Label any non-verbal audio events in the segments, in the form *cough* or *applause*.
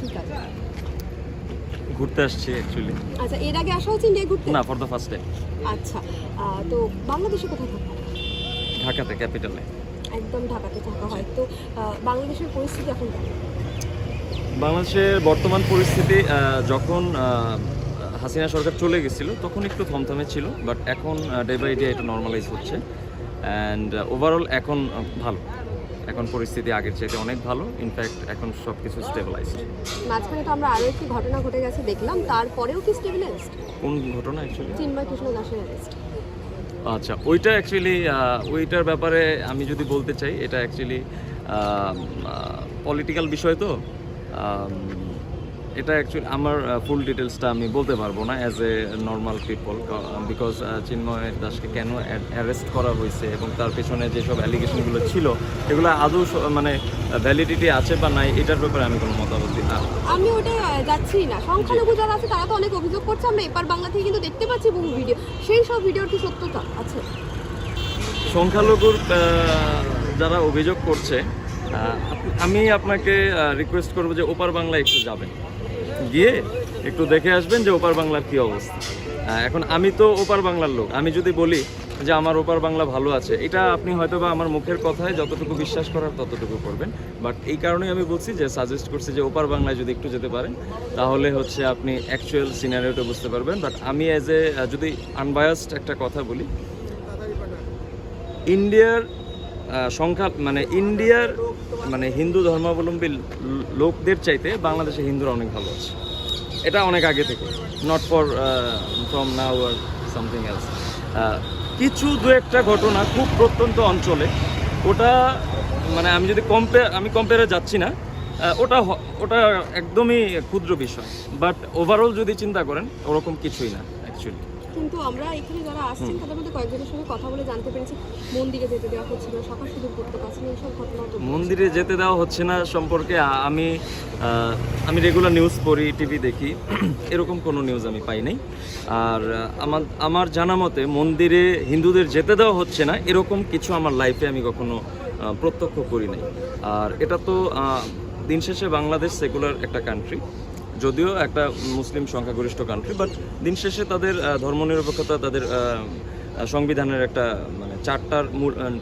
কি কাজে ঘুরতে আসছি অ্যাকচুয়ালি আচ্ছা এর আগে আসা হচ্ছে ইন্ডিয়া ঘুরতে? না ফর দ্য ফার্স্ট টাইম আচ্ছা তো বাংলাদেশে কোথায় থাকা? ঢাকাতে ক্যাপিটালে। একদম ঢাকাতে থাকা হয়। তো বাংলাদেশের পরিস্থিতি এখন কেমন? বাংলাদেশের বর্তমান পরিস্থিতি যখন হাসিনা সরকার চলে গেছিল তখন একটু থমথমে ছিল বাট এখন ডে বাই ডে এটা নর্মালাইজ হচ্ছে। অ্যান্ড ওভারঅল এখন ভালো। এখন পরিস্থিতি আগের চাইতে অনেক ভালো। ইনফ্যাক্ট এখন সব কিছু স্টেবিলাইজড মাঝখানে তো আমরা আরও একটি ঘটনা ঘটে গেছে দেখলাম তারপরেও কি স্টেবিলাইজড কোন ঘটনা অ্যাকচুয়ালি চিন্ময় কৃষ্ণ দাসের অ্যারেস্ট আচ্ছা ওইটা অ্যাকচুয়ালি ওইটার ব্যাপারে আমি যদি বলতে চাই এটা অ্যাকচুয়ালি পলিটিক্যাল বিষয় তো। এটা অ্যাকচুয়ালি আমার ফুল ডিটেলসটা আমি বলতে পারব না as a normal people because Chinmoy দাসকে কেন অ্যারেস্ট করা হয়েছে এবং তার পেছনে যেসব অ্যালিগেশনগুলো ছিল এগুলো আদৌ মানে ভ্যালিডিটি আছে বা নাই এটার ব্যাপারে আমি কোনো মতামত দিই না। আমি ওটা যাচ্ছি না। সংখ্যালঘু যারা আছে তারা তো অনেক অভিযোগ করছে আমরা এপার বাংলা থেকে কিন্তু দেখতে পাচ্ছি বহু ভিডিও সেই সব ভিডিওর কি সত্যতা আছে? সংখ্যালঘুর যারা অভিযোগ করছে আমি আপনাকে রিকোয়েস্ট করব যে ওপার বাংলা একটু যাবেন। গিয়ে একটু দেখে আসবেন যে ওপার বাংলার কি অবস্থা। এখন আমি তো ওপার বাংলার লোক। আমি যদি বলি যে আমার ওপার বাংলা ভালো আছে, এটা আপনি হয়তো বা আমার মুখের কথায় যতটুকু বিশ্বাস করার ততটুকু করবেন। বাট এই কারণেই আমি বলছি যে সাজেস্ট করছি যে, ওপার বাংলায় যদি একটু যেতে পারেন, তাহলে হচ্ছে আপনি অ্যাকচুয়াল সিনারিওটা বুঝতে পারবেন। বাট আমি অ্যাজ এ যদি আনবায়াসড একটা কথা বলি, ইন্ডিয়ার সংখ্যা মানে ইন্ডিয়ার মানে হিন্দু ধর্মাবলম্বী লোকদের চাইতে বাংলাদেশে হিন্দুরা অনেক ভালো আছে। এটা অনেক আগে থেকে। নট ফর ফ্রম নাও আর সামথিং এলস কিছু দু একটা ঘটনা খুব প্রত্যন্ত অঞ্চলে। ওটা মানে আমি যদি কম্পেয়ার আমি কম্পেয়ারে যাচ্ছি না ওটা ওটা একদমই ক্ষুদ্র বিষয়। বাট ওভারঅল যদি চিন্তা করেন, ওরকম কিছুই না অ্যাকচুয়ালি কিন্তু আমরা এখানে যারা আসছেন তাদের মধ্যে কয়েকজনের সঙ্গে কথা বলে জানতে পেরেছি। মন্দিরে যেতে দেওয়া হচ্ছে না সকাল শুধু করতে পারছি না এইসব ঘটনা মন্দিরে যেতে দেওয়া হচ্ছে না সম্পর্কে আমি আমি রেগুলার নিউজ পড়ি টিভি দেখি। *clears throat* এরকম কোনো নিউজ আমি পাই নাই। আর আমার আমার জানা মতে মন্দিরে হিন্দুদের যেতে দেওয়া হচ্ছে না এরকম কিছু আমার লাইফে আমি কখনো প্রত্যক্ষ করি নাই। আর এটা তো দিন শেষে বাংলাদেশ সেকুলার একটা কান্ট্রি যদিও একটা মুসলিম সংখ্যাগরিষ্ঠ কান্ট্রি বাট দিন শেষে তাদের ধর্মনিরপেক্ষতা তাদের সংবিধানের একটা মানে চারটার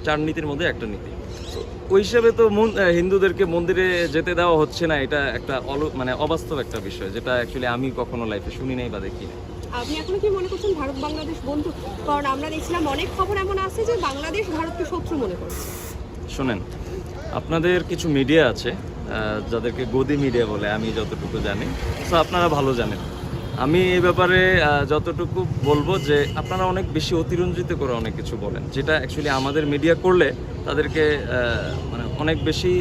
চার নীতির মধ্যে একটা নীতি। ওই হিসাবে তো হিন্দুদেরকে মন্দিরে যেতে দেওয়া হচ্ছে না এটা একটা অল মানে অবাস্তব একটা বিষয় যেটা অ্যাকচুয়ালি আমি কখনো লাইফে শুনি নাই বা দেখি নাই। আপনি এখনও কি মনে করছেন ভারত বাংলাদেশ বন্ধু? কারণ আমরা দেখছিলাম অনেক খবর এমন আছে যে বাংলাদেশ ভারতকে শত্রু মনে করছে। শোনেন আপনাদের কিছু মিডিয়া আছে যাদেরকে গদি মিডিয়া বলে, আমি যতটুকু জানি। তো আপনারা ভালো জানেন। আমি এই ব্যাপারে যতটুকু বলব যে, আপনারা অনেক বেশি অতিরঞ্জিত করে অনেক কিছু বলেন, যেটা অ্যাকচুয়ালি আমাদের মিডিয়া করলে তাদেরকে মানে অনেক বেশি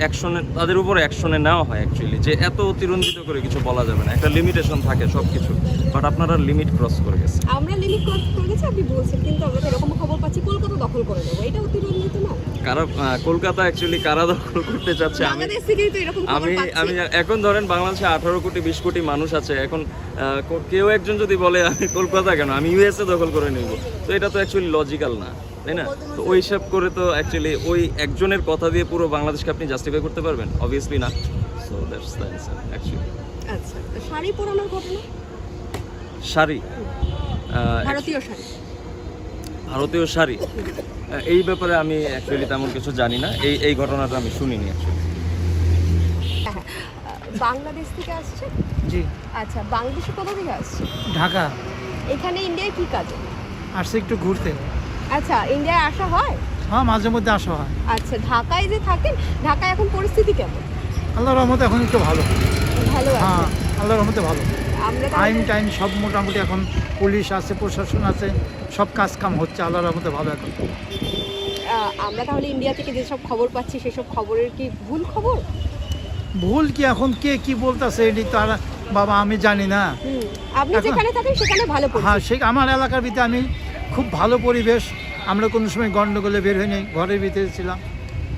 অ্যাকশনে তাদের উপর অ্যাকশনে নেওয়া হয় অ্যাকচুয়ালি যে এত অতিরঞ্জিত করে কিছু বলা যাবে না। একটা লিমিটেশন থাকে সব কিছু বাট আপনারা লিমিট ক্রস করে গেছে আমরা লিমিট ক্রস করে গেছি আপনি বলছেন কিন্তু আমরা এরকম খবর পাচ্ছি কলকাতা দখল করে নেব এটা অতিরঞ্জিত না? কারা কলকাতা অ্যাকচুয়ালি কারা দখল করতে চাচ্ছে? আমি আমি আমি এখন ধরেন বাংলাদেশে আঠারো কোটি বিশ কোটি মানুষ আছে এখন কেউ একজন যদি বলে আমি কলকাতা কেন? আমি ইউএসএ দখল করে নিব। তো এটা তো অ্যাকচুয়ালি লজিক্যাল না। তাই না? তো ওই হিসাব করে তো অ্যাকচুয়ালি ওই একজনের কথা দিয়ে পুরো বাংলাদেশকে আপনি জাস্টিফাই করতে পারবেন? অবভিয়াসলি না so that's the answer actually আচ্ছা শাড়ি পরানোর ঘটনা? শাড়ি? ভারতীয় শাড়ি। ভারতীয় শাড়ি? এই ব্যাপারে আমি অ্যাকচুয়ালি তেমন কিছু জানি না। এই এই ঘটনাটা আমি শুনিনি অ্যাকচুয়ালি হ্যাঁ, বাংলাদেশ থেকে আসছে? জি। আচ্ছা বাংলাদেশে কোথা থেকে আসছে? ঢাকা। এখানে ইন্ডিয়ায় কি কাজে? আসছে একটু ঘুরতে। আচ্ছা ইন্ডিয়ায় আসা হয়? হ্যাঁ মাঝে মধ্যে আসা হয়। আচ্ছা ঢাকায় যে থাকেন ঢাকায় এখন পরিস্থিতি কেমন? আল্লাহর রহমতে এখন একটু ভালো। ভালো হ্যাঁ আল্লাহর রহমতে ভালো। তাহলে- টাইন সব মোটামুটি এখন পুলিশ আছে প্রশাসন আছে সব কাজ কাম হচ্ছে আল্লাহর রহমতে ভালো এখন। আমরা তাহলে ইন্ডিয়া থেকে যেসব খবর পাচ্ছি সেসব খবরের কি ভুল খবর? ভুল কি এখন? কে কি বলতেছে এটি তার বাবা আমি জানি না। আপনি যেখানে থাকেন সেখানে ভালো হ্যাঁ সে আমার এলাকার ভিতরে আমি খুব ভালো পরিবেশ। আমরা কোনো সময় গন্ডগোলে বের হইনি ঘরের ভিতরে ছিলাম।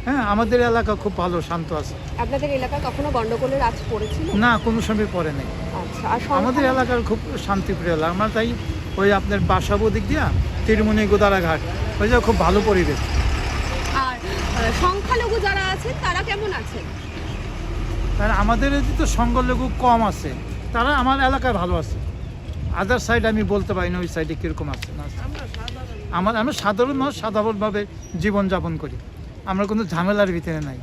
হ্যাঁ আমাদের এলাকা খুব ভালো শান্ত আছে। আপনাদের এলাকা কখনো গন্ডগোলের আজ পড়েছিল? না কোনো সময় পড়ে নেই। আচ্ছা আর আমাদের এলাকার খুব শান্তিপ্রিয় এলাকা। আমরা তাই ওই আপনার বাসাবো দিক দিয়া তিরমুনি গোদারাঘাট ওই যে খুব ভালো পরিবেশ। আর আহ, সংখ্যালঘু যারা আছেন তারা কেমন আছেন? কারণ আমাদের এদিকে তো সংখ্যালঘু কম আছে। তারা আমার এলাকায় ভালো আছে। আদার সাইড আমি বলতে পারি না, ওই সাইডে কীরকম আছে, না আমার আমরা সাধারণ মানুষ সাধারণভাবে জীবনযাপন করি। আমরা কোনো ঝামেলার ভিতরে নাই।